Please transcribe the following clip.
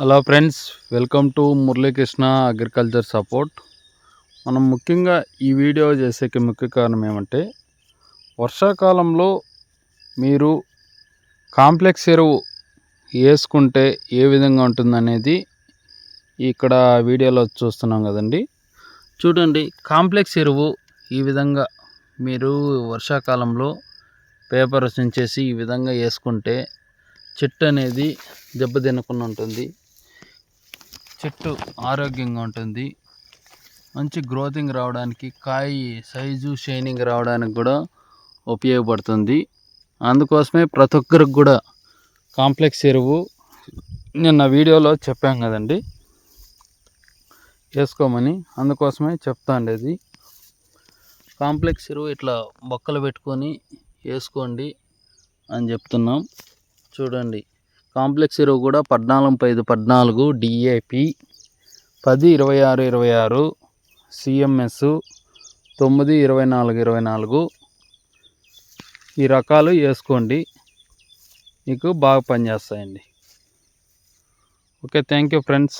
Hello friends welcome to Muralikrishna agriculture support మనం ముఖ్యంగా ఈ వీడియో చేసేకి ముఖ్య కారణం ఏమంటే వర్షాకాలంలో మీరు కాంప్లెక్స్ ఎరువు వేసుకుంటే ఏ విధంగా ఉంటుందనేది ఇక్కడ వీడియోలో చూస్తున్నాం కదండి. చూడండి కాంప్లెక్స్ ఎరువు ఈ విధంగా మీరు వర్షాకాలంలో పేపర్ చించేసి ఈ విధంగా వేసుకుంటే చెట్టు అనేది దెబ్బతినకుండా ఉంటుంది. చెట్టు ఆరోగ్యంగా ఉంటుంది. మంచి గ్రోతింగ్ రావడానికి కాయ సైజు షైనింగ్ రావడానికి కూడా ఉపయోగపడుతుంది. అందుకోసమే ప్రతి ఒక్కరికి కూడా కాంప్లెక్స్ ఎరువు నిన్న వీడియోలో చెప్పాం కదండి. వేసుకోమని అందుకోసమే చెప్తా ఉండేది. కాంప్లెక్స్ ఎరువు ఇట్లా బొక్కలు పెట్టుకొని వేసుకోండి అని చెప్తున్నాం. చూడండి. కాంప్లెక్స్ ఎరువు కూడా పద్నాలుగు ఐదు పద్నాలుగు డిఏపి పది ఇరవై ఆరు ఇరవై ఆరు సిఎంఎస్ తొమ్మిది ఇరవై నాలుగు ఇరవై నాలుగు. ఈ రకాలు వేసుకోండి. మీకు బాగా పనిచేస్తాయండి. Okay thank you friends.